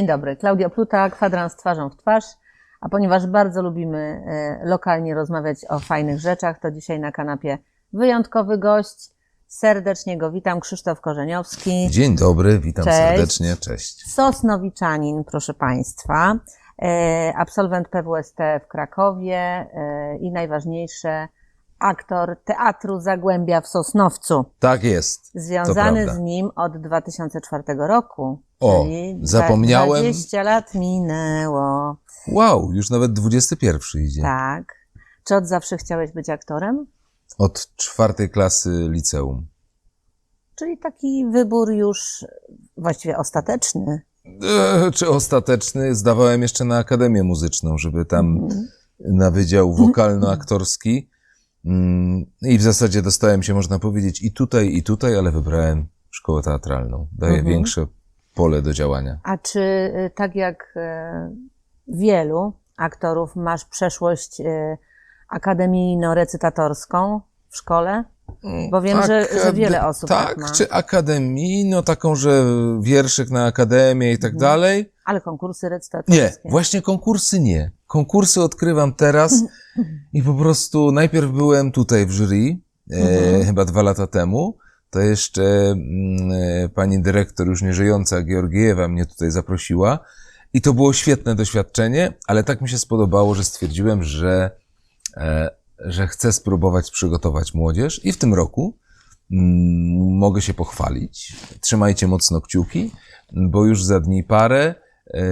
Dzień dobry, Klaudia Pluta, kwadrans twarzą w twarz. A ponieważ bardzo lubimy e, lokalnie rozmawiać o fajnych rzeczach, to dzisiaj na kanapie wyjątkowy gość. Serdecznie go witam, Krzysztof Korzeniowski, Dzień dobry, witam Cześć. serdecznie, cześć. Sosnowiczanin, proszę Państwa, e, absolwent PWST w Krakowie e, i najważniejsze, aktor Teatru Zagłębia w Sosnowcu. Tak jest. Związany z nim od 2004 roku. O, czyli zapomniałem. 20 lat minęło. Wow, już nawet 21 idzie. Tak. Czy od zawsze chciałeś być aktorem? Od czwartej klasy liceum. Czyli taki wybór już właściwie ostateczny. E, czy ostateczny? Zdawałem jeszcze na Akademię Muzyczną, żeby tam Mhm. na Wydział Wokalno-Aktorski. Mm, I w zasadzie dostałem się, można powiedzieć, i tutaj, i tutaj, ale wybrałem szkołę teatralną. Daje Mhm. większe pole do działania. A czy y, tak jak y, wielu aktorów masz przeszłość y, akademijno-recytatorską w szkole? Bo wiem, że, że wiele osób tak, Tak, ma. czy akademii, no taką, że wierszyk na akademię i tak Mhm. dalej. Ale konkursy recytatorskie. Nie, właśnie konkursy nie. Konkursy odkrywam teraz i po prostu najpierw byłem tutaj w jury, e, Mhm. chyba dwa lata temu. To jeszcze mm, e, pani dyrektor, już nieżyjąca Georgiewa, mnie tutaj zaprosiła. I to było świetne doświadczenie, ale tak mi się spodobało, że stwierdziłem, że, e, że chcę spróbować przygotować młodzież i w tym roku mm, mogę się pochwalić. Trzymajcie mocno kciuki, bo już za dni parę e,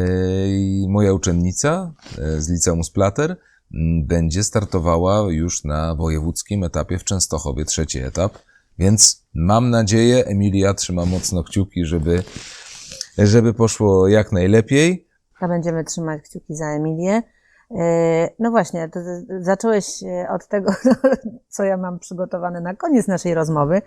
moja uczennica z liceum Splater m, będzie startowała już na wojewódzkim etapie w Częstochowie, trzeci etap. Więc mam nadzieję, Emilia trzyma mocno kciuki, żeby, żeby poszło jak najlepiej. To będziemy trzymać kciuki za Emilię. E, No właśnie, to zacząłeś e, od tego, co ja mam przygotowane na koniec naszej rozmowy,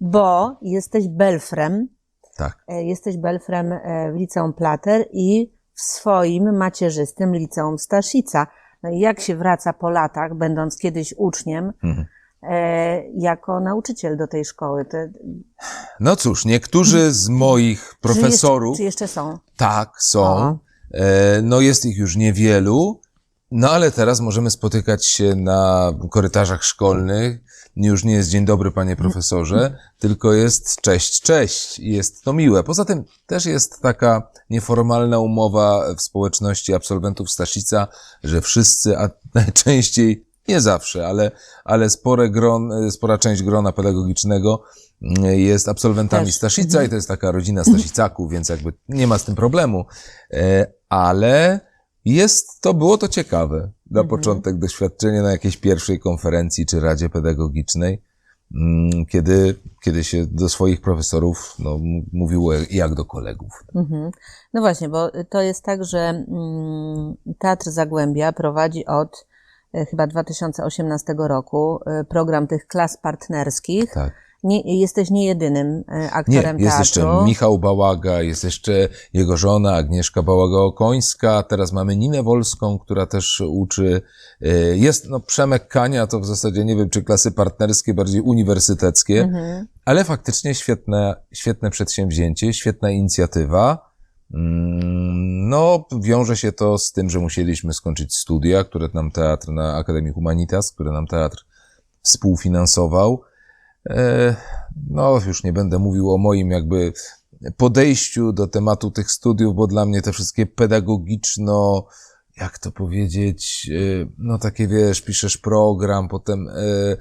bo jesteś belfrem, Tak. e, jesteś belfrem w liceum Plater i w swoim macierzystym liceum Staszica. No i jak się wraca po latach, będąc kiedyś uczniem, Mhm. E, jako nauczyciel do tej szkoły? To, No cóż, niektórzy z moich profesorów. Czy jeszcze, czy jeszcze są? Tak, są. O. E, No jest ich już niewielu, no ale teraz możemy spotykać się na korytarzach szkolnych. Już nie jest dzień dobry, panie profesorze, tylko jest cześć, cześć i jest to miłe. Poza tym też jest taka nieformalna umowa w społeczności absolwentów Staszica, że wszyscy, a najczęściej, nie zawsze, ale, ale spore gron, spora część grona pedagogicznego mm, jest absolwentami Też. Staszica i to jest taka rodzina Staszicaków, więc jakby nie ma z tym problemu. E, Ale jest, to było to ciekawe. Na Mhm. początek doświadczenie na jakiejś pierwszej konferencji czy radzie pedagogicznej, mm, kiedy, kiedy się do swoich profesorów no, mówiło jak do kolegów. Mhm. No właśnie, bo to jest tak, że mm, Teatr Zagłębia prowadzi od e, chyba 2018 roku e, program tych klas partnerskich. Tak. Nie, jesteś nie jedynym e, Nie, aktorem jest teatru. jeszcze Michał Bałaga, jest jeszcze jego żona Agnieszka Bałaga-Okońska, teraz mamy Ninę Wolską, która też uczy. Jest no, Przemek Kania, to w zasadzie nie wiem, czy klasy partnerskie, bardziej uniwersyteckie, Mhm. ale faktycznie świetne, świetne przedsięwzięcie, świetna inicjatywa. Mm, No, wiąże się to z tym, że musieliśmy skończyć studia, które nam teatr na Akademii Humanitas, które nam teatr współfinansował. E, No, już nie będę mówił o moim jakby podejściu do tematu tych studiów, bo dla mnie te wszystkie pedagogiczno, jak to powiedzieć, e, no takie wiesz, piszesz program, potem e,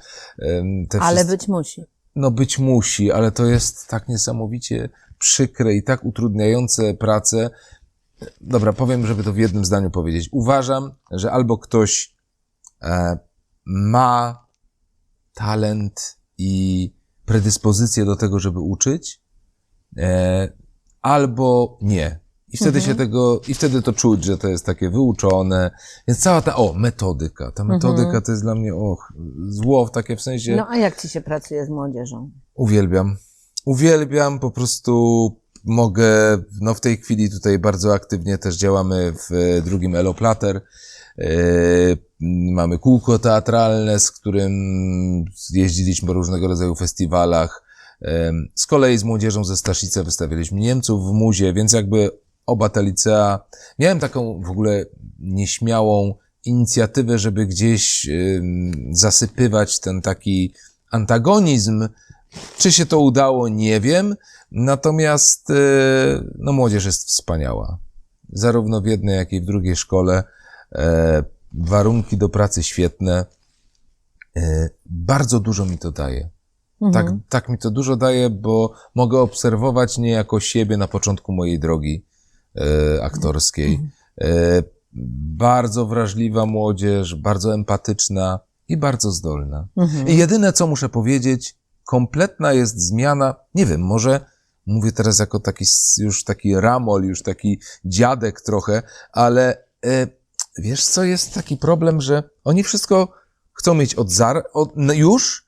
te Ale wszystkie... być musi. No być musi, ale to jest tak niesamowicie przykre i tak utrudniające pracę. Dobra, powiem, żeby to w jednym zdaniu powiedzieć. Uważam, że albo ktoś e, ma talent i predyspozycję do tego, żeby uczyć, e, albo nie. I wtedy Mhm. się tego, i wtedy to czuć, że to jest takie wyuczone. Więc cała ta, o, metodyka. Ta metodyka Mhm. to jest dla mnie, och, zło w takie w sensie. No a jak ci się pracuje z młodzieżą? Uwielbiam. Uwielbiam, po prostu mogę, no w tej chwili tutaj bardzo aktywnie też działamy w e, drugim Elo Plater. E, Mamy kółko teatralne, z którym jeździliśmy po różnego rodzaju festiwalach. E, Z kolei z młodzieżą ze Staszice wystawialiśmy Niemców w Muzie, więc jakby oba te licea. Miałem taką w ogóle nieśmiałą inicjatywę, żeby gdzieś zasypywać ten taki antagonizm. Czy się to udało, nie wiem. Natomiast y, no, młodzież jest wspaniała. Zarówno w jednej, jak i w drugiej szkole. E, warunki do pracy świetne. E, bardzo dużo mi to daje. Tak, tak mi to dużo daje, bo mogę obserwować niejako siebie na początku mojej drogi e, aktorskiej. E, bardzo wrażliwa młodzież, bardzo empatyczna i bardzo zdolna. Mhm. I jedyne, co muszę powiedzieć, kompletna jest zmiana, nie wiem, może mówię teraz jako taki już taki ramol, już taki dziadek trochę, ale e, wiesz co, jest taki problem, że oni wszystko chcą mieć od zar, od, no już,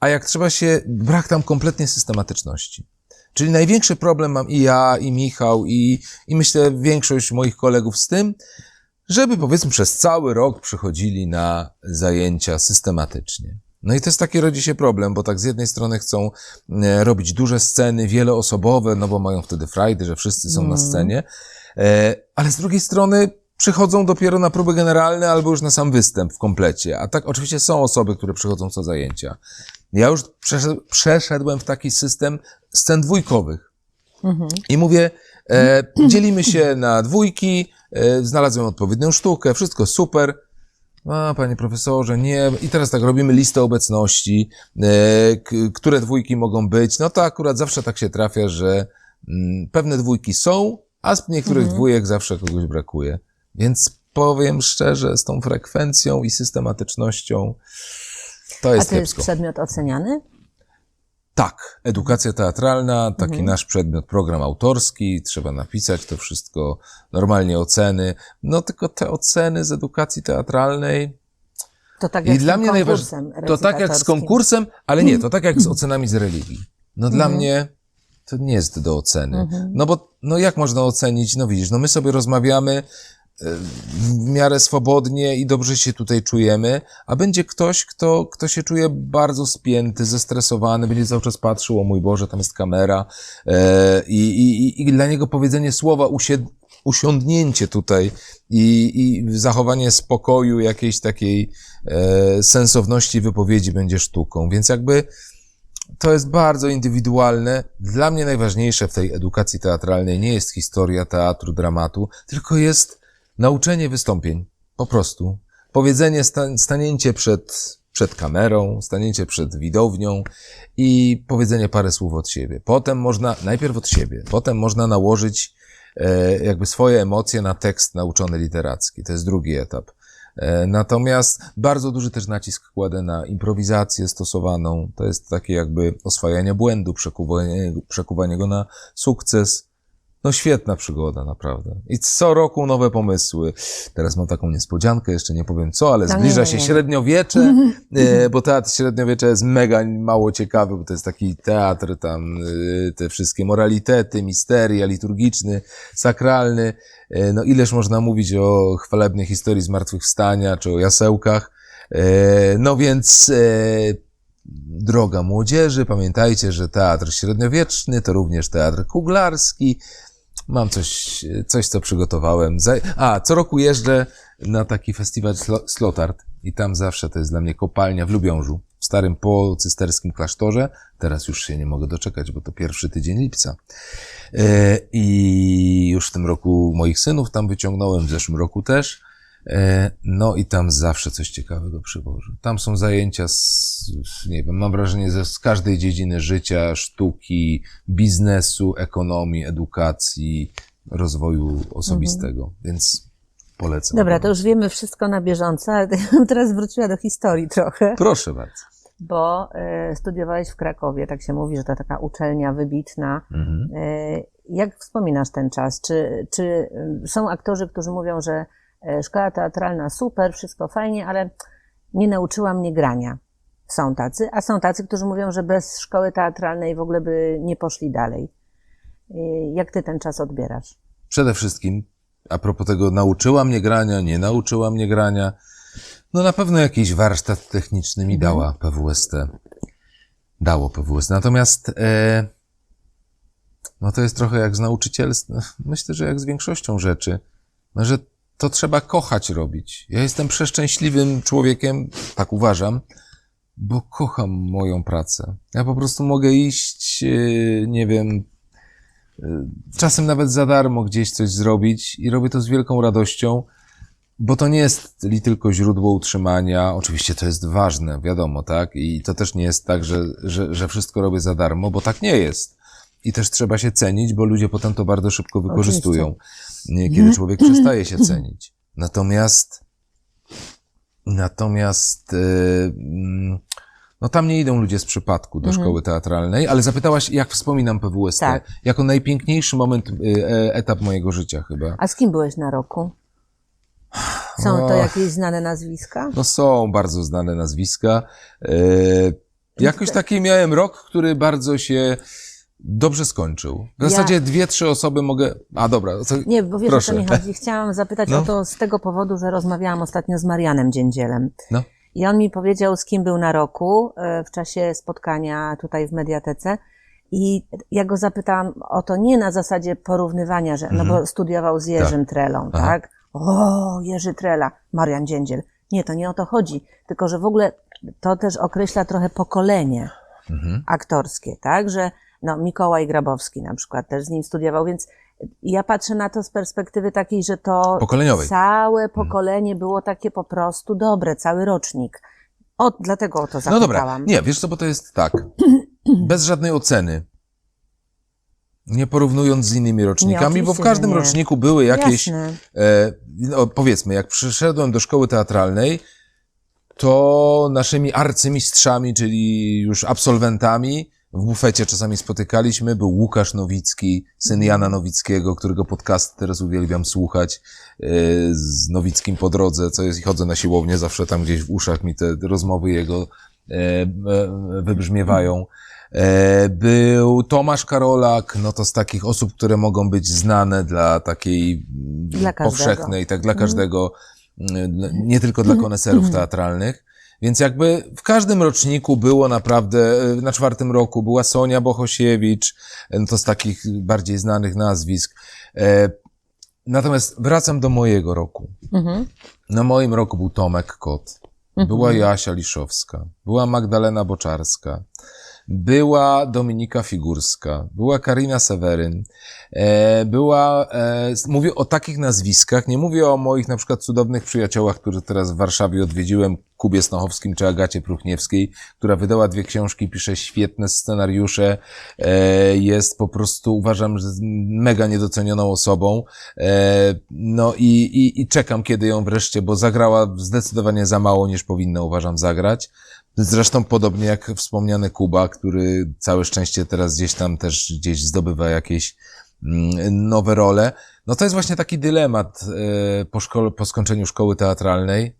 a jak trzeba się, brak tam kompletnie systematyczności. Czyli największy problem mam i ja, i Michał, i, i myślę większość moich kolegów z tym, żeby powiedzmy przez cały rok przychodzili na zajęcia systematycznie. No i to jest taki rodzi się problem, bo tak z jednej strony chcą e, robić duże sceny, wieloosobowe, no bo mają wtedy frajdy, że wszyscy są na scenie, e, ale z drugiej strony przychodzą dopiero na próby generalne albo już na sam występ w komplecie. A tak oczywiście są osoby, które przychodzą co zajęcia. Ja już przeszed- przeszedłem w taki system scen dwójkowych. I mówię, e, dzielimy się na dwójki, e, znalazłem odpowiednią sztukę, wszystko super. A, panie profesorze, nie. I teraz tak robimy listę obecności, e, które dwójki mogą być. No to akurat zawsze tak się trafia, że mm, pewne dwójki są, a z niektórych dwójek zawsze kogoś brakuje. Więc powiem szczerze, z tą frekwencją i systematycznością to A jest to jest kiepsko. przedmiot oceniany? Tak, edukacja teatralna, taki Mhm. nasz przedmiot, program autorski, trzeba napisać to wszystko, normalnie oceny. No tylko te oceny z edukacji teatralnej, To tak i jak dla z tym mnie najważniejsze, to tak jak z konkursem, ale nie, to tak jak z ocenami z religii. No dla Mhm. mnie to nie jest do oceny. No bo, no jak można ocenić? No widzisz, no my sobie rozmawiamy w miarę swobodnie i dobrze się tutaj czujemy, a będzie ktoś, kto, kto się czuje bardzo spięty, zestresowany, będzie cały czas patrzył, o mój Boże, tam jest kamera e, i, i, i- dla niego powiedzenie słowa usied, usiądnięcie tutaj i, i zachowanie spokoju, jakiejś takiej e, sensowności wypowiedzi będzie sztuką. Więc jakby to jest bardzo indywidualne. Dla mnie najważniejsze w tej edukacji teatralnej nie jest historia teatru, dramatu, tylko jest nauczenie wystąpień. Po prostu. Powiedzenie, sta, stanięcie przed, przed kamerą, stanięcie przed widownią i powiedzenie parę słów od siebie. Potem można, najpierw od siebie, potem można nałożyć e, jakby swoje emocje na tekst nauczony literacki. To jest drugi etap. E, Natomiast bardzo duży też nacisk kładę na improwizację stosowaną. To jest takie jakby oswajanie błędu, przekuwanie, przekuwanie go na sukces. No świetna przygoda, naprawdę. I co roku nowe pomysły. Teraz mam taką niespodziankę, jeszcze nie powiem co, ale No zbliża nie, się nie. średniowiecze, e, bo teatr średniowiecza jest mega mało ciekawy, bo to jest taki teatr, tam e, te wszystkie moralitety, misteria, liturgiczny, sakralny. E, No ileż można mówić o chwalebnej historii zmartwychwstania, czy o jasełkach. No więc droga młodzieży, pamiętajcie, że teatr średniowieczny to również teatr kuglarski. Mam coś, coś co przygotowałem. A, co roku jeżdżę na taki festiwal Slo- Slotard i tam zawsze to jest dla mnie kopalnia w Lubiążu, w starym pocysterskim klasztorze. Teraz już się nie mogę doczekać, bo to pierwszy tydzień lipca. E, I już w tym roku moich synów tam wyciągnąłem, w zeszłym roku też. E, No i tam zawsze coś ciekawego przywożę. Tam są zajęcia z, nie wiem, mam wrażenie, ze z każdej dziedziny życia, sztuki, biznesu, ekonomii, edukacji, rozwoju osobistego, więc polecam. Dobra, to już wiemy wszystko na bieżąco, ale ja bym teraz wróciła do historii trochę, Proszę bardzo. bo e, studiowałeś w Krakowie, tak się mówi, że to taka uczelnia wybitna. Mhm. E, jak wspominasz ten czas? Czy, czy są aktorzy, którzy mówią, że szkoła teatralna super, wszystko fajnie, ale nie nauczyła mnie grania? Są tacy, a są tacy, którzy mówią, że bez szkoły teatralnej w ogóle by nie poszli dalej. E, Jak ty ten czas odbierasz? Przede wszystkim, a propos tego, nauczyła mnie grania, nie nauczyła mnie grania. No na pewno jakiś warsztat techniczny mi dała PWST. Dało PWST. Natomiast e, no to jest trochę jak z nauczycielstwem. Myślę, że jak z większością rzeczy. No, że to trzeba kochać robić. Ja jestem przeszczęśliwym człowiekiem, tak uważam, bo kocham moją pracę. Ja po prostu mogę iść, e, nie wiem, e, czasem nawet za darmo gdzieś coś zrobić i robię to z wielką radością, bo to nie jest tylko źródło utrzymania. Oczywiście to jest ważne, wiadomo, tak? I to też nie jest tak, że, że, że wszystko robię za darmo, bo tak nie jest. I też trzeba się cenić, bo ludzie potem to bardzo szybko wykorzystują, nie, kiedy człowiek przestaje się cenić. Natomiast, natomiast, e, mm, no tam nie idą ludzie z przypadku do szkoły teatralnej, ale zapytałaś, jak wspominam PWST, Tak. jako najpiękniejszy moment, e, e, etap mojego życia chyba. A z kim byłeś na roku? Są to jakieś znane nazwiska? No są bardzo znane nazwiska. E, jakoś taki miałem rok, który bardzo się dobrze skończył. W Ja- zasadzie dwie, trzy osoby mogę... A dobra, to... Nie, bo wiesz, Proszę. o co mi chodzi. Chciałam zapytać No. o to z tego powodu, że rozmawiałam ostatnio z Marianem Dziędzielem. No. I on mi powiedział, z kim był na roku e, w czasie spotkania tutaj w Mediatece. I ja go zapytałam o to nie na zasadzie porównywania, że, no bo studiował z Jerzym Trelą, Mhm. Aha. tak? O, Jerzy Trela, Marian Dziędziel. Nie, to nie o to chodzi. Tylko, że w ogóle to też określa trochę pokolenie Mhm. aktorskie, tak? Że no, Mikołaj Grabowski na przykład też z nim studiował, więc ja patrzę na to z perspektywy takiej, że to całe pokolenie było takie po prostu dobre, cały rocznik. O, dlatego o to No zapytałam. dobra, nie, wiesz co, bo to jest tak, bez żadnej oceny, nie porównując z innymi rocznikami, bo w każdym nie. roczniku były jakieś, e, no, powiedzmy, jak przyszedłem do szkoły teatralnej, to naszymi arcymistrzami, czyli już absolwentami, w bufecie czasami spotykaliśmy, był Łukasz Nowicki, syn Jana Nowickiego, którego podcast teraz uwielbiam słuchać, e, z Nowickim po drodze, co jest, i chodzę na siłownię, zawsze tam gdzieś w uszach mi te rozmowy jego e, e, wybrzmiewają. Był Tomasz Karolak, no to z takich osób, które mogą być znane dla takiej Dla każdego. powszechnej, tak dla każdego, mm, dla- nie tylko dla koneserów teatralnych. Więc jakby w każdym roczniku było naprawdę, e, na czwartym roku była Sonia Bohosiewicz, e, no to z takich bardziej znanych nazwisk. E, Natomiast wracam do mojego roku. Mhm. Na moim roku był Tomek Kot, była Jasia Liszowska, była Magdalena Boczarska, była Dominika Figurska, była Karina Seweryn, e, była, e, mówię o takich nazwiskach, nie mówię o moich na przykład cudownych przyjaciołach, których teraz w Warszawie odwiedziłem, Kubie Snochowskim czy Agacie Pruchniewskiej, która wydała dwie książki, pisze świetne scenariusze, e, jest po prostu, uważam, że mega niedocenioną osobą, no i, i, i czekam, kiedy ją wreszcie, bo zagrała zdecydowanie za mało, niż powinna, uważam, zagrać. Zresztą podobnie jak wspomniany Kuba, który całe szczęście teraz gdzieś tam też gdzieś zdobywa jakieś mm, nowe role. No to jest właśnie taki dylemat e, po, szkole, po skończeniu szkoły teatralnej.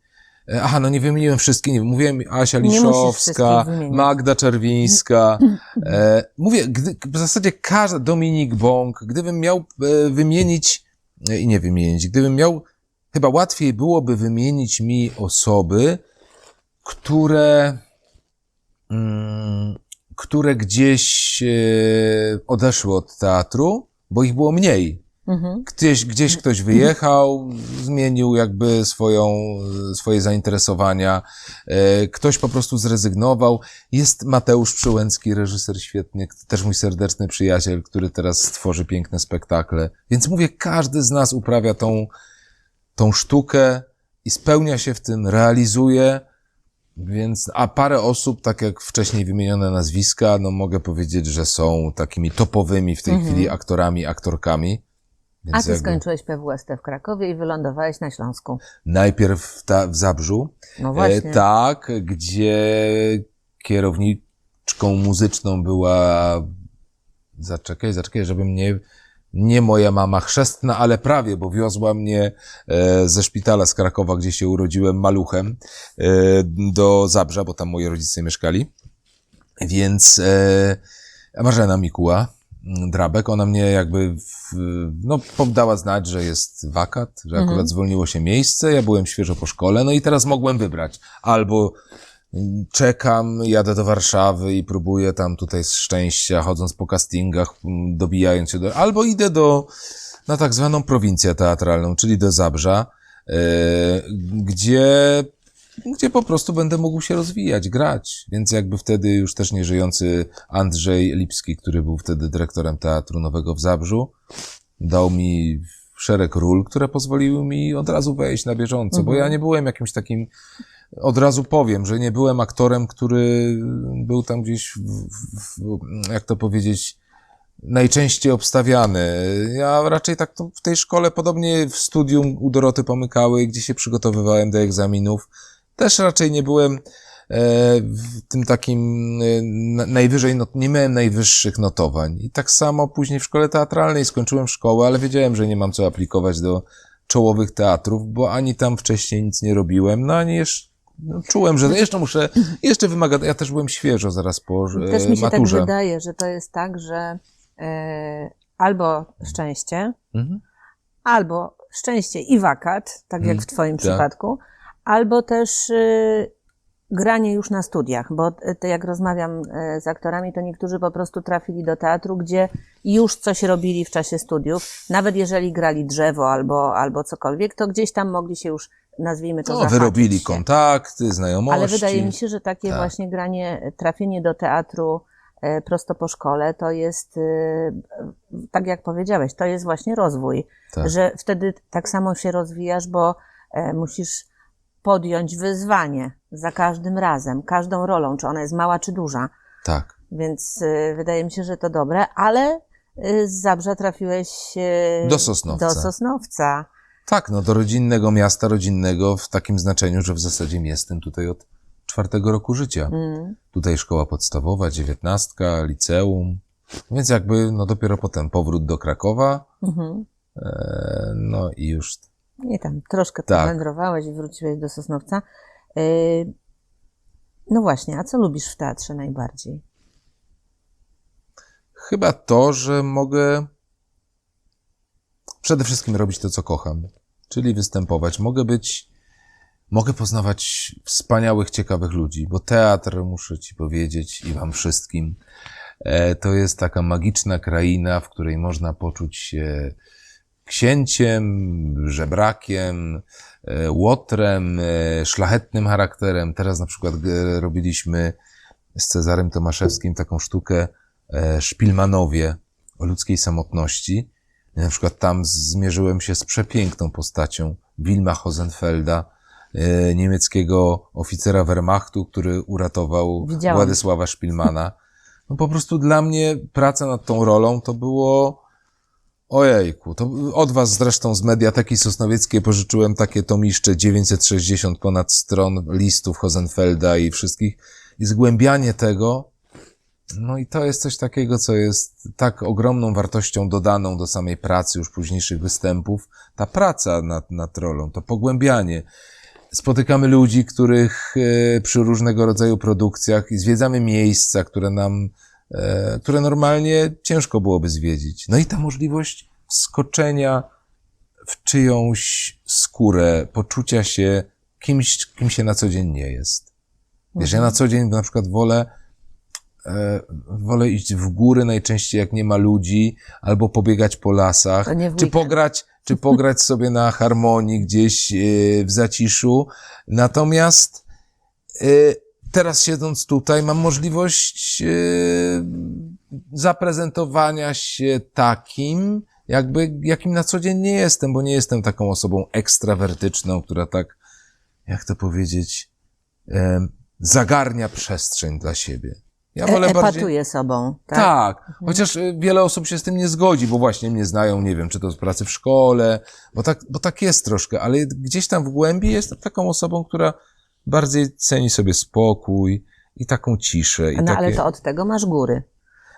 E, Aha, no nie wymieniłem wszystkich, nie mówiłem Asia Liszowska. Magda Czerwińska. E, mówię, gdy, w zasadzie każda, Dominik Bąk, gdybym miał e, wymienić, e, i nie wymienić, gdybym miał, chyba łatwiej byłoby wymienić mi osoby, które, które gdzieś e, odeszły od teatru, bo ich było mniej. Mhm. Gdzieś, gdzieś ktoś wyjechał, zmienił jakby swoją, swoje zainteresowania, e, ktoś po prostu zrezygnował. Jest Mateusz Przyłęcki, reżyser świetny, też mój serdeczny przyjaciel, który teraz stworzy piękne spektakle. Więc mówię, każdy z nas uprawia tą, tą sztukę i spełnia się w tym, realizuje. Więc, a parę osób, tak jak wcześniej wymienione nazwiska, no mogę powiedzieć, że są takimi topowymi w tej chwili aktorami, aktorkami. Więc A ty jakby skończyłeś PWST w Krakowie i wylądowałeś na Śląsku. Najpierw w, ta, w Zabrzu, No właśnie. e, tak, gdzie kierowniczką muzyczną była, zaczekaj, zaczekaj, żeby mnie, nie moja mama chrzestna, ale prawie, bo wiozła mnie e, ze szpitala z Krakowa, gdzie się urodziłem maluchem, e, do Zabrza, bo tam moi rodzice mieszkali. Więc e, Marzena Mikuła, mm, Drabek, ona mnie jakby w, no, poddała znać, że jest wakat, że akurat zwolniło się miejsce, ja byłem świeżo po szkole, no i teraz mogłem wybrać albo czekam, jadę do Warszawy i próbuję tam tutaj z szczęścia, chodząc po castingach, m, dobijając się do, albo idę do, na tak zwaną prowincję teatralną, czyli do Zabrza, e, gdzie, gdzie po prostu będę mógł się rozwijać, grać. Więc jakby wtedy już też nieżyjący Andrzej Lipski, który był wtedy dyrektorem Teatru Nowego w Zabrzu, dał mi szereg ról, które pozwoliły mi od razu wejść na bieżąco, bo ja nie byłem jakimś takim, od razu powiem, że nie byłem aktorem, który był tam gdzieś, w, w, jak to powiedzieć, najczęściej obstawiany. Ja raczej tak w tej szkole, podobnie w studium u Doroty Pomykały, gdzie się przygotowywałem do egzaminów, też raczej nie byłem e, w tym takim e, na- najwyżej, nie miałem najwyższych notowań. I tak samo później w szkole teatralnej skończyłem szkołę, ale wiedziałem, że nie mam co aplikować do czołowych teatrów, bo ani tam wcześniej nic nie robiłem, no ani no, czułem, że jeszcze muszę, jeszcze wymaga, ja też byłem świeżo zaraz po e, Też mi się maturze. tak wydaje, że to jest tak, że e, albo szczęście, Mhm. albo szczęście i wakat, tak jak Mm, w Twoim tak. przypadku, albo też y, granie już na studiach, bo to jak rozmawiam y, z aktorami, to niektórzy po prostu trafili do teatru, gdzie już coś robili w czasie studiów, nawet jeżeli grali drzewo albo, albo cokolwiek, to gdzieś tam mogli się już, nazwijmy to, No, wyrobili się. kontakty, znajomości. Ale wydaje mi się, że takie Tak. właśnie granie, trafienie do teatru e, prosto po szkole, to jest, e, tak jak powiedziałeś, to jest właśnie rozwój. Tak. Że wtedy tak samo się rozwijasz, bo e, musisz podjąć wyzwanie za każdym razem, każdą rolą, czy ona jest mała, czy duża. Tak. Więc e, wydaje mi się, że to dobre, ale e, z Zabrza trafiłeś e, Do Sosnowca. Do Sosnowca. Tak, no do rodzinnego miasta, rodzinnego w takim znaczeniu, że w zasadzie jestem tutaj od czwartego roku życia. Mm. Tutaj szkoła podstawowa, dziewiętnastka, liceum. Więc jakby, no dopiero potem powrót do Krakowa, Mhm. e, no i już Nie tam, troszkę Tak. powędrowałeś i wróciłeś do Sosnowca. Yy, No właśnie, a co lubisz w teatrze najbardziej? Chyba to, że mogę przede wszystkim robić to, co kocham, czyli występować. Mogę być, mogę poznawać wspaniałych, ciekawych ludzi, bo teatr, muszę ci powiedzieć i wam wszystkim, e, to jest taka magiczna kraina, w której można poczuć się księciem, żebrakiem, e, łotrem, e, szlachetnym charakterem. Teraz na przykład e, robiliśmy z Cezarym Tomaszewskim taką sztukę Szpilmanowie o ludzkiej samotności. Na przykład tam zmierzyłem się z przepiękną postacią Wilma Hosenfelda, niemieckiego oficera Wehrmachtu, który uratował Widziałam. Władysława Szpilmana. No po prostu dla mnie praca nad tą rolą to było Ojejku, to od was zresztą z Mediateki Sosnowieckiej pożyczyłem takie tomiszcze 960 ponad stron listów Hosenfelda i wszystkich i zgłębianie tego, no i to jest coś takiego, co jest tak ogromną wartością dodaną do samej pracy już późniejszych występów. Ta praca nad, nad rolą, to pogłębianie. Spotykamy ludzi, których e, przy różnego rodzaju produkcjach i zwiedzamy miejsca, które nam, które normalnie ciężko byłoby zwiedzić. No i ta możliwość wskoczenia w czyjąś skórę, poczucia się kimś, kim się na co dzień nie jest. Wiesz, ja na co dzień na przykład wolę, e, wolę iść w góry najczęściej jak nie ma ludzi, albo pobiegać po lasach, czy pograć, czy pograć sobie na harmonii gdzieś e, w zaciszu. Natomiast e, teraz siedząc tutaj mam możliwość e, zaprezentowania się takim, jakby, jakim na co dzień nie jestem, bo nie jestem taką osobą ekstrawertyczną, która tak, jak to powiedzieć, em, zagarnia przestrzeń dla siebie. Ja wolę E, bardziej... epatuje sobą, tak? Tak, chociaż y, wiele osób się z tym nie zgodzi, bo właśnie mnie znają, nie wiem, czy to z pracy w szkole, bo tak, bo tak jest troszkę, ale gdzieś tam w głębi jestem taką osobą, która bardziej ceni sobie spokój i taką ciszę. I No takie... ale to od tego masz góry.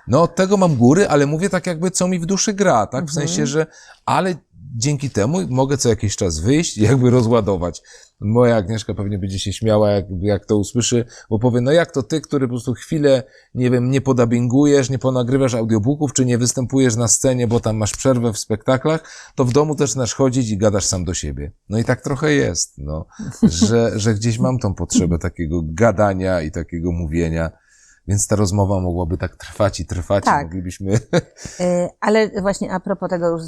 No od tego mam góry, ale mówię tak jakby co mi w duszy gra, tak? W Mhm. sensie, że ale dzięki temu mogę co jakiś czas wyjść i jakby rozładować. Moja Agnieszka pewnie będzie się śmiała, jak, jak to usłyszy, bo powie, no jak to ty, który po prostu chwilę, nie wiem, nie podabingujesz, nie ponagrywasz audiobooków, czy nie występujesz na scenie, bo tam masz przerwę w spektaklach, to w domu też zaczynasz chodzić i gadasz sam do siebie. No i tak trochę jest, no, że, że gdzieś mam tą potrzebę takiego gadania i takiego mówienia. Więc ta rozmowa mogłaby tak trwać i trwać. Tak. I moglibyśmy. Y, Ale właśnie a propos tego już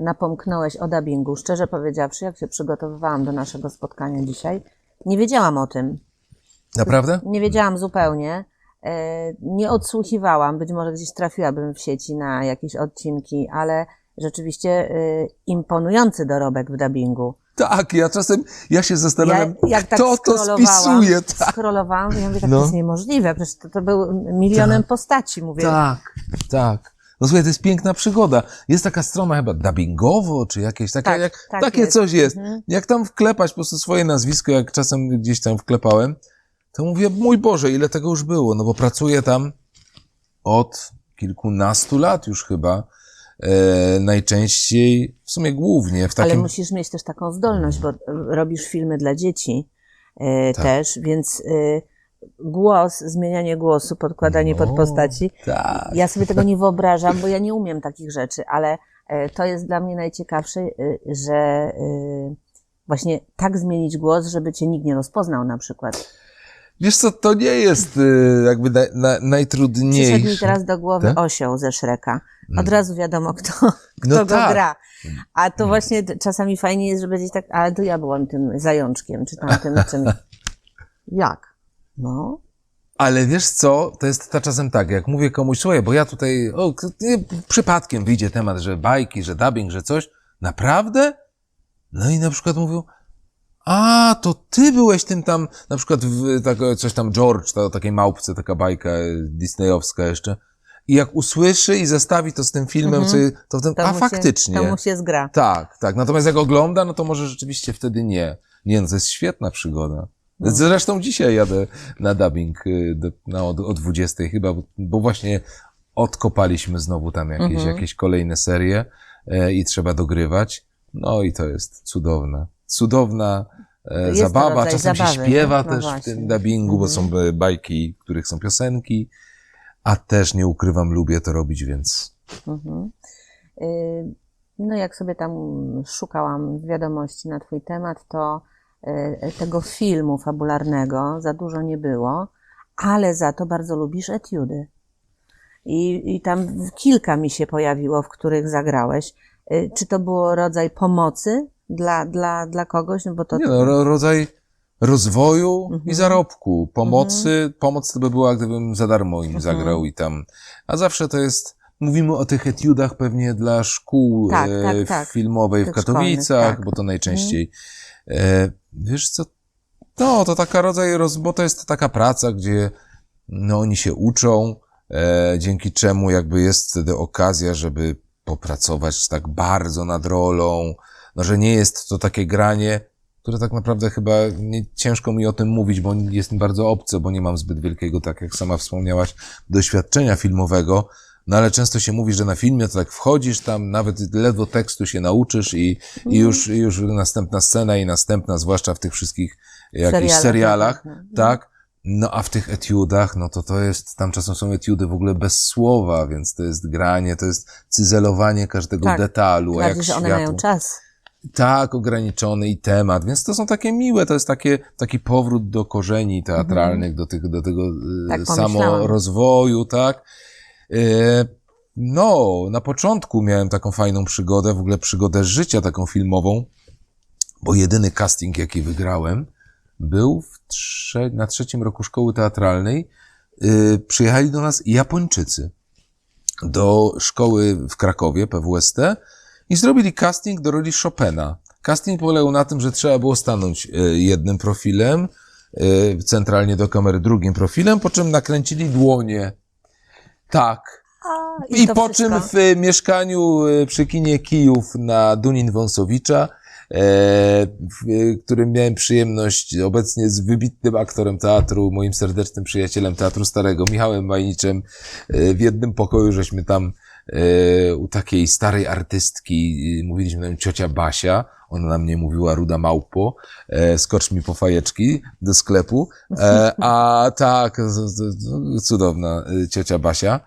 napomknąłeś o dubbingu. Szczerze powiedziawszy, jak się przygotowywałam do naszego spotkania dzisiaj, nie wiedziałam o tym. Naprawdę? Nie wiedziałam zupełnie. Y, Nie odsłuchiwałam, być może gdzieś trafiłabym w sieci na jakieś odcinki, ale rzeczywiście y, imponujący dorobek w dubbingu. Tak, ja czasem, ja się zastanawiam, jak tak kto to scrollowałam, spisuje. Tak, Scrollowałam i ja mówię, tak No. to jest niemożliwe, przecież to, to był milionem postaci, mówię. tak, tak. No słuchaj, to jest piękna przygoda. Jest taka strona chyba dubbingowo, czy jakieś takie, Tak, jak, tak takie jest. coś jest. Mhm. Jak tam wklepać po prostu swoje nazwisko, jak czasem gdzieś tam wklepałem, to mówię, mój Boże, ile tego już było, no bo pracuję tam od kilkunastu lat już chyba, e, najczęściej, w sumie głównie w takim... Ale musisz mieć też taką zdolność, bo robisz filmy dla dzieci e, Tak. też, więc e, głos, zmienianie głosu, podkładanie No, pod postaci. Tak. Ja sobie tego nie wyobrażam, bo ja nie umiem takich rzeczy, ale e, to jest dla mnie najciekawsze, e, że e, właśnie tak zmienić głos, żeby cię nikt nie rozpoznał na przykład. Wiesz co, to nie jest e, jakby na, na, Przyszedł mi najtrudniejsze. teraz do głowy Tak? osioł ze Szreka. Od Mm. razu wiadomo, kto, kto No go tak. gra. A to właśnie t- czasami fajnie jest, żeby gdzieś tak, ale to ja byłam tym zajączkiem, czy tam tym czymś. Jak? No. Ale wiesz co, to jest ta czasem tak, jak mówię komuś, słuchaj, bo ja tutaj, o, przypadkiem wyjdzie temat, że bajki, że dubbing, że coś, naprawdę? No i na przykład mówią, a, to ty byłeś tym tam, na przykład w, tak, coś tam George, o takiej małpce, taka bajka e, disneyowska jeszcze. I jak usłyszy i zestawi to z tym filmem, Mhm. co, to wtedy, a faktycznie. Się, to mu się zgra. Tak, tak. Natomiast jak ogląda, no to może rzeczywiście wtedy nie. Nie, no to jest świetna przygoda. No. Zresztą dzisiaj jadę na dubbing y, do, no, o, o 20 chyba, bo- bo właśnie odkopaliśmy znowu tam jakieś, Mhm. jakieś kolejne serie e, i trzeba dogrywać. No i to jest cudowna. Cudowna e, Jest zabawa. Czasem zabawy, się śpiewa no też właśnie. w tym dubbingu, bo są Mhm. e, bajki, w których są piosenki. A też nie ukrywam, lubię to robić, więc Mhm. Y, No jak sobie tam szukałam wiadomości na twój temat, to y, tego filmu fabularnego za dużo nie było, ale za to bardzo lubisz etiudy. I, I tam kilka mi się pojawiło, w których zagrałeś. Y, Czy to było rodzaj pomocy dla, dla, dla kogoś? No bo to, Nie no, ro, rodzaj rozwoju Mhm. i zarobku. Pomocy, pomoc to by była, gdybym za darmo im Mhm. zagrał i tam. A zawsze to jest, mówimy o tych etiudach pewnie dla szkół Tak, e, tak, tak. filmowej w Tych Katowicach, szkolnych, tak. bo to najczęściej. E, wiesz co, no to taka rodzaj, roz, bo to jest taka praca, gdzie no oni się uczą, e, dzięki czemu jakby jest wtedy okazja, żeby popracować tak bardzo nad rolą, no że nie jest to takie granie, które tak naprawdę chyba nie, ciężko mi o tym mówić, bo jest mi bardzo obce, bo nie mam zbyt wielkiego, tak jak sama wspomniałaś, doświadczenia filmowego. No ale często się mówi, że na filmie to tak wchodzisz tam, nawet ledwo tekstu się nauczysz i, i już, i już następna scena i następna, zwłaszcza w tych wszystkich jakichś Serialach, serialach, no. tak? No a w tych etiudach, no to to jest, tam czasem są etiudy w ogóle bez słowa, więc to jest granie, to jest cyzelowanie każdego Tak. detalu, jak bardziej, że one światło. mają czas. Tak, ograniczony i temat, więc to są takie miłe, to jest takie, taki powrót do korzeni teatralnych, do, tych, do tego Mhm. Tak samorozwoju, tak. E, No, na początku miałem taką fajną przygodę, w ogóle przygodę życia taką filmową, bo jedyny casting, jaki wygrałem, był w trze- na trzecim roku szkoły teatralnej. Yy, przyjechali do nas Japończycy do szkoły w Krakowie, PWST, i zrobili casting do roli Chopina. Casting polegał na tym, że trzeba było stanąć y, jednym profilem, y, centralnie do kamery drugim profilem, po czym nakręcili dłonie. Tak. A, I to po wszystko. czym w y, mieszkaniu przy kinie Kijów na Dunin Wąsowicza, e, w którym miałem przyjemność obecnie z wybitnym aktorem teatru, moim serdecznym przyjacielem Teatru Starego, Michałem Majniczem, e, w jednym pokoju żeśmy tam e, u takiej starej artystki, e, mówiliśmy na nią ciocia Basia, ona na mnie mówiła ruda małpo, e, skocz mi po fajeczki do sklepu, e, a tak, cudowna e, ciocia Basia.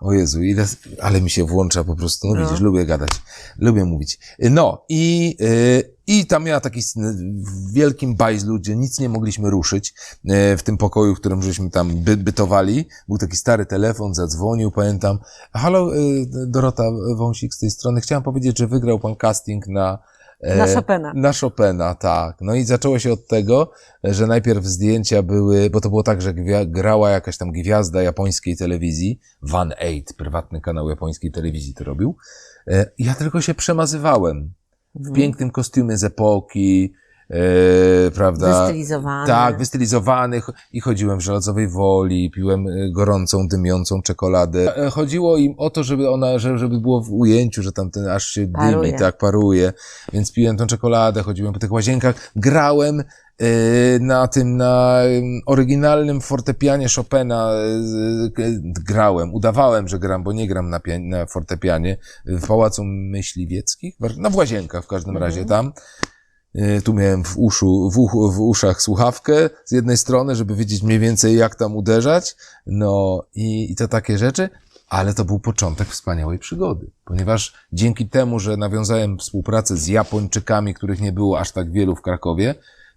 O Jezu, ile, ale mi się włącza po prostu, no No. widzisz, lubię gadać, lubię mówić. No i, e, i tam miała taki w wielkim bajzlu, gdzie nic nie mogliśmy ruszyć, e, w tym pokoju, w którym żeśmy tam by, bytowali. Był taki stary telefon, zadzwonił, pamiętam. Halo, e, Dorota Wąsik z tej strony. Chciałam powiedzieć, że wygrał pan casting na Na Chopina. na Chopina, tak. No i zaczęło się od tego, że najpierw zdjęcia były, bo to było tak, że grała jakaś tam gwiazda japońskiej telewizji, Van Eight, prywatny kanał japońskiej telewizji to robił. E, Ja tylko się przemazywałem w pięknym kostiumie z epoki, e, prawda? Wystylizowany. Tak, wystylizowany ch- i chodziłem w żelazowej woli, piłem e, gorącą, dymiącą czekoladę. E, Chodziło im o to, żeby ona, że- żeby było w ujęciu, że tam ten aż się Paruje. dymi, tak, paruje. Więc piłem tą czekoladę, chodziłem po tych łazienkach, grałem e, na tym, na oryginalnym fortepianie Chopina grałem, udawałem, że gram, bo nie gram na, na fortepianie w Pałacu Myśliwieckich, no w łazienkach w każdym razie tam. E, Tu miałem w, uszu, w, uchu, w uszach słuchawkę z jednej strony, żeby wiedzieć mniej więcej jak tam uderzać, no i, i to takie rzeczy, ale to był początek wspaniałej przygody, ponieważ dzięki temu, że nawiązałem współpracę z Japończykami, których nie było aż tak wielu w Krakowie,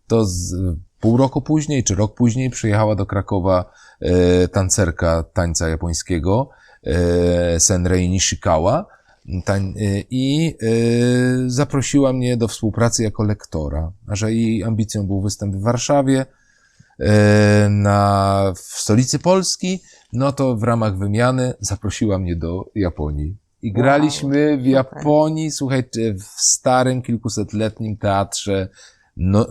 to z, pół roku później, czy rok później przyjechała do Krakowa e, tancerka tańca japońskiego, e, Senrei Nishikawa, tań, e, i e, zaprosiła mnie do współpracy jako lektora, a że jej ambicją był występ w Warszawie, e, na, w stolicy Polski, no to w ramach wymiany zaprosiła mnie do Japonii. I Wow, graliśmy w super. Japonii, słuchajcie, w starym, kilkusetletnim teatrze, no,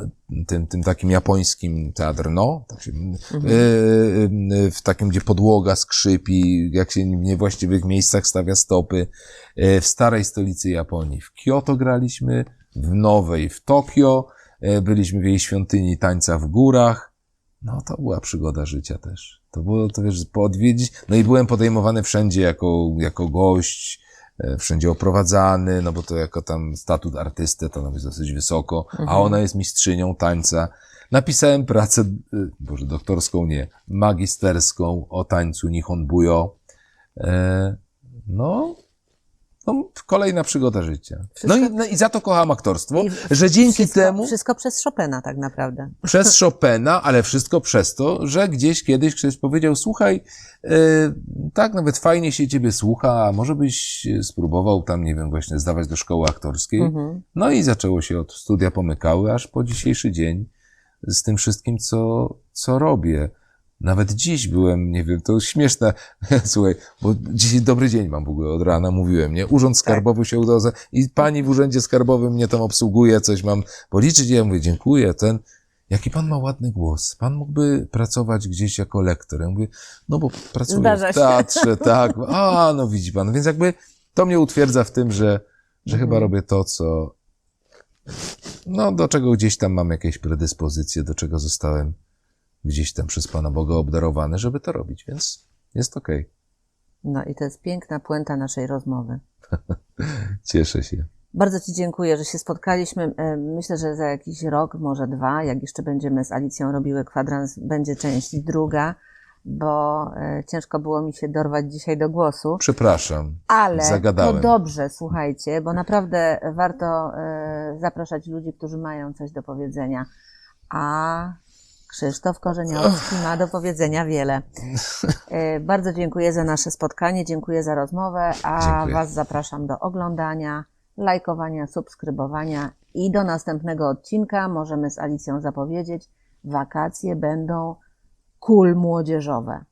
tym, tym takim japońskim teatr, no, tak się, Mhm. e, e, w takim, gdzie podłoga skrzypi, jak się w niewłaściwych miejscach stawia stopy, e, w starej stolicy Japonii. W Kyoto graliśmy, w nowej w Tokio, byliśmy w jej świątyni tańca w górach. No, to była przygoda życia też. To było, to wiesz, poodwiedzić. No i byłem podejmowany wszędzie jako, jako gość, wszędzie oprowadzany, no bo to jako tam statut artysty, to nawet jest dosyć wysoko, Mhm. a ona jest mistrzynią tańca. Napisałem pracę, y, boże, doktorską nie, magisterską o tańcu Nihon. E, no, no, kolejna przygoda życia. No i, no i za to kocham aktorstwo, I że dzięki wszystko, temu Wszystko przez Chopina tak naprawdę. przez Chopina, ale wszystko przez to, że gdzieś kiedyś ktoś powiedział, słuchaj, e, tak nawet fajnie się ciebie słucha, a może byś spróbował tam, nie wiem, właśnie zdawać do szkoły aktorskiej. Mhm. No i zaczęło się od studia pomykały, aż po dzisiejszy dzień z tym wszystkim, co, co robię. Nawet dziś byłem, nie wiem, to śmieszne, słuchaj, bo dzisiaj dobry dzień mam w ogóle od rana, mówiłem, nie? Urząd Skarbowy się udał za, i pani w Urzędzie Skarbowym mnie tam obsługuje, coś mam policzyć, ja mówię, dziękuję, ten, jaki pan ma ładny głos, pan mógłby pracować gdzieś jako lektor. Ja mówię, no bo pracuję Zdarza w się. teatrze, tak, a, no widzi pan, więc jakby to mnie utwierdza w tym, że, że Mhm. chyba robię to, co, no, do czego gdzieś tam mam jakieś predyspozycje, do czego zostałem gdzieś tam przez Pana Boga obdarowany, żeby to robić, więc jest okej. No i to jest piękna puenta naszej rozmowy. Cieszę się. Bardzo Ci dziękuję, że się spotkaliśmy. E, Myślę, że za jakiś rok, może dwa, jak jeszcze będziemy z Alicją robiły kwadrans, będzie część druga, bo e, ciężko było mi się dorwać dzisiaj do głosu. Przepraszam. Ale Zagadałem. to dobrze, słuchajcie, bo naprawdę warto e, zapraszać ludzi, którzy mają coś do powiedzenia. A Krzysztof Korzeniowski ma do powiedzenia wiele. E, bardzo dziękuję za nasze spotkanie, dziękuję za rozmowę, a Dziękuję. Was zapraszam do oglądania, lajkowania, subskrybowania i do następnego odcinka możemy z Alicją zapowiedzieć, wakacje będą kul młodzieżowe.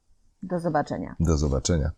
Do zobaczenia. Do zobaczenia.